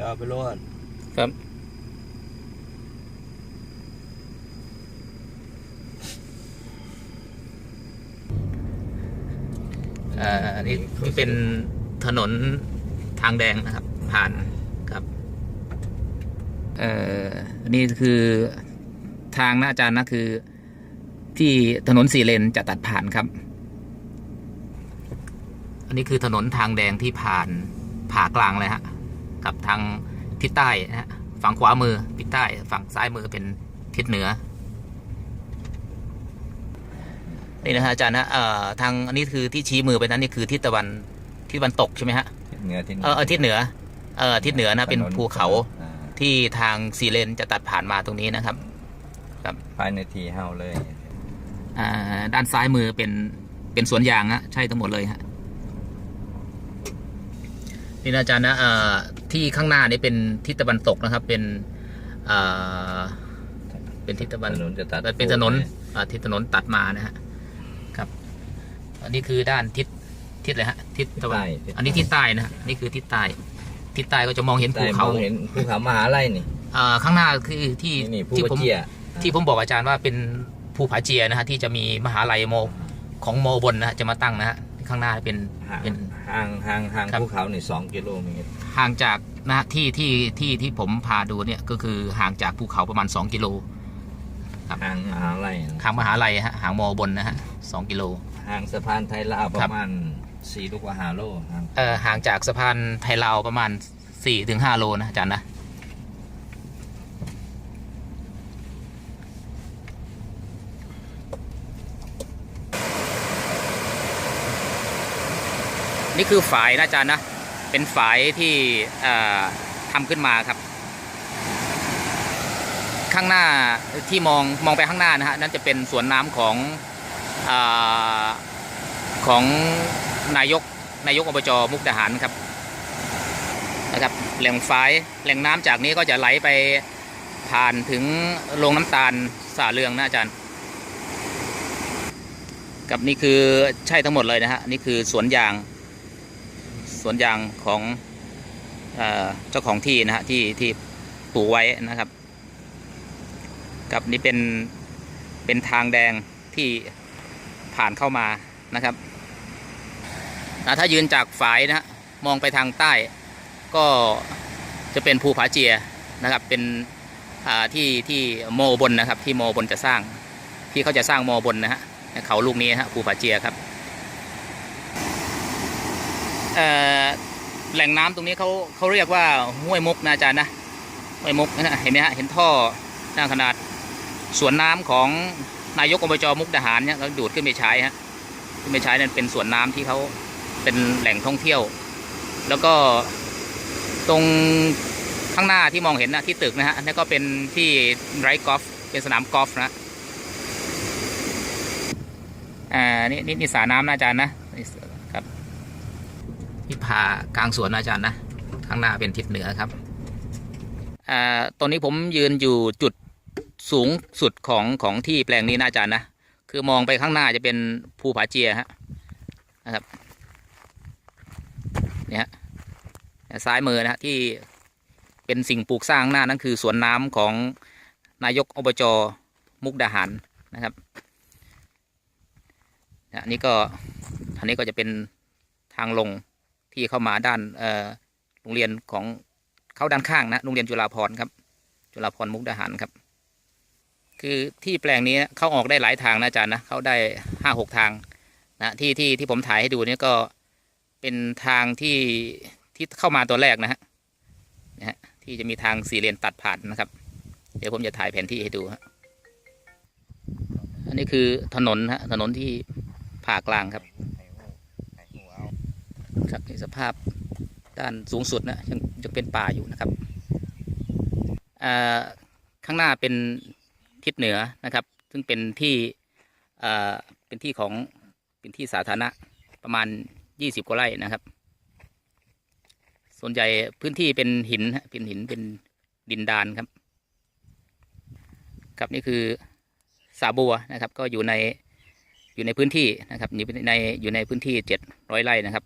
ดี๋ยวเอาไปโลดครับ อ่อนี่นี่เป็นถนนทางแดงนะครับ ผ่านครับ เอ่อนี่คือทางนะอาจารย์นะคือ ที่ถนนสี่เลนจะตัดผ่านครับ อันนี้คือถนนทางแดงที่ผ่านผ่ากลางเลยฮะ กับทางทิศใต้นะฮะฝั่งขวามือทิศใต้ ฝั่งซ้ายมือเป็นทิศเหนือนี่นะฮะอาจารย์นะเอ่อทางอันนี้คือที่ชี้มือไปนั้นนี่คือทิศตะวันทิศตะวันตกใช่ไหมฮะเหนือที่เออเออทิศเหนือเออทิศเหนือนะเป็นถนภูเขาอ่ที่ทางซีเลนจะตัดผ่านมาตรงนี้นะครับภายในทีเฮาเลยอ่าด้านซ้ายมือเป็นเป็นสวนยางฮะใช่ทั้งหมดเลยฮะ นี่นะอาจารย์นะเอ่อที่ข้างหน้านี่เป็นทิศตะวันตกนะครับ เป็นเอ่อเป็นทิศตะวันถนนจะตัดเป็นถนนอ่าทิศถนนตัดมานะฮะครับ อันนี้คือด้านทิศทิศอะไรฮะทิศตะวันใต้อันนี้ทิศใต้นะฮะนี่คือทิศใต้ทิศใต้ก็จะมองเห็นภูใต้มเขาองเห็นภูเขามหาลัยนี่เอ่อข้างหน้าคือที่นี่นี่ภูที่ปะผมเจียที่ผมบอกอาจารย์ว่าเป็นภูผาเจียนะฮะที่จะมีมหาลัยโมของโมบนนะฮะจะมาตั้งนะฮะ ข้างหน้าเป็นห่างเป็น ห่างห่างห่างครับ ภูเขานี่สองกิโลเมตรห่างจากนะฮะที่ที่ที่ที่ผมพาดูเนี่ยก็คือห่างจากภูเขาประมาณ 2 กิโล ครับ ห่างมหาลัยห่างมหาลัยฮะห่างโมบนนะฮะสองกิโล ห่างสะพานไทยลาวปครัระบ มาณสี่ลูกว่าห้าโลห่างเอ่อห่างจากสะพานไทยลาวประมาณ4ถึง5โลนะอาจารย์นะ นี่คือฝายนะอาจารย์นะ เป็นฝายที่ทำขึ้นมาครับ ข้างหน้าที่มองมองไปข้างหน้านะฮะนั่นจะเป็นสวนน้ำของอของนายกนายกอบจมุกดาหารครับนะครับแหล่งฝายแหล่งน้ำจากนี้ก็จะไหลไปผ่านถึงโรงน้ำตาลสาเรืองนะอาจารย์กับนี่คือใช่ทั้งหมดเลยนะฮะนี่คือสวนยาง สวนยางของเออเจ้าของที่นะฮะที่ที่ปลูกไว้นะครับ กับนี่เป็นเป็นทางแดงที่ผ่านเข้ามานะครับนะถ้ายืนจากฝายนะฮะมองไปทางใต้ ก็จะเป็นภูผาเจียนะครับ เป็นที่ที่โมบนนะครับ ที่โมบนจะสร้างที่เขาจะสร้างโมบนนะฮะเขาลูกนี้ฮะภูผาเจียครับ แหล่งน้ำตรงนี้เขาเขาเรียกว่าห้วยมุกนะอาจารย์นะห้วยมุกนะเห็นไหมฮะเห็นท่อหน้าขนาดสวนน้ำของนายกอบจมุกดาหารเนี่ยเขาดูดขึ้นไปใช้ฮะขึ้นไปใช้นั่นเป็นสวนน้ำที่เขาเป็นแหล่งท่องเที่ยว แล้วก็ตรงข้างหน้าที่มองเห็นนะที่ตึกนะฮะนั่นก็เป็นที่ไรกอล์ฟเป็นสนามกอล์ฟนะอ่านี่นี่นี่สระน้ำนะอาจารย์นะ ที่ผ่ากลางสวนอาจารย์นะ ข้างหน้าเป็นทิศเหนือครับ อ่า ตอนนี้ผมยืนอยู่จุดสูงสุดของของที่แปลงนี้นะอาจารย์นะ คือมองไปข้างหน้าจะเป็นภูผาเจียฮะ นะครับ เนี่ยฮะซ้ายมือนะฮะที่เป็นสิ่งปลูกสร้างหน้านั่นคือสวนน้ำของนายกอบจมุกดาหารนะครับอันนี้ก็อันนี้ก็จะเป็นทางลง ที่เข้ามาด้านโรงเรียนของเข้าด้านข้างนะโรงเรียนจุฬาภรครับ จุฬาภรมุกดาหารครับ คือที่แปลงนี้เข้าออกได้หลายทางนะอาจารย์นะเข้าได้ห้าหกทางนะที่ที่ที่ผมถ่ายให้ดูเนี่ยก็เป็นทางที่ที่เข้ามาตัวแรกนะฮะนะฮะที่จะมีทางสี่เลนตัดผ่านนะครับ เดี๋ยวผมจะถ่ายแผนที่ให้ดูฮะอันนี้คือถนนฮะถนนที่ผ่ากลางครับ ครับนี่สภาพด้านสูงสุดนะยังยังเป็นป่าอยู่นะครับข้างหน้าเป็นทิศเหนือนะครับ ซึ่งเป็นที่เป็นที่ของเป็นที่สาธารณะประมาณยี่สิบกว่าไร่นะครับ ส่วนใหญ่พื้นที่เป็นหินเป็นหินเป็นดินดานครับ ครับนี่คือสาบัวนะครับ ก็อยู่ในอยู่ในพื้นที่นะครับอยู่ในอยู่ในพื้นที่เจ็ดร้อยไร่นะครับ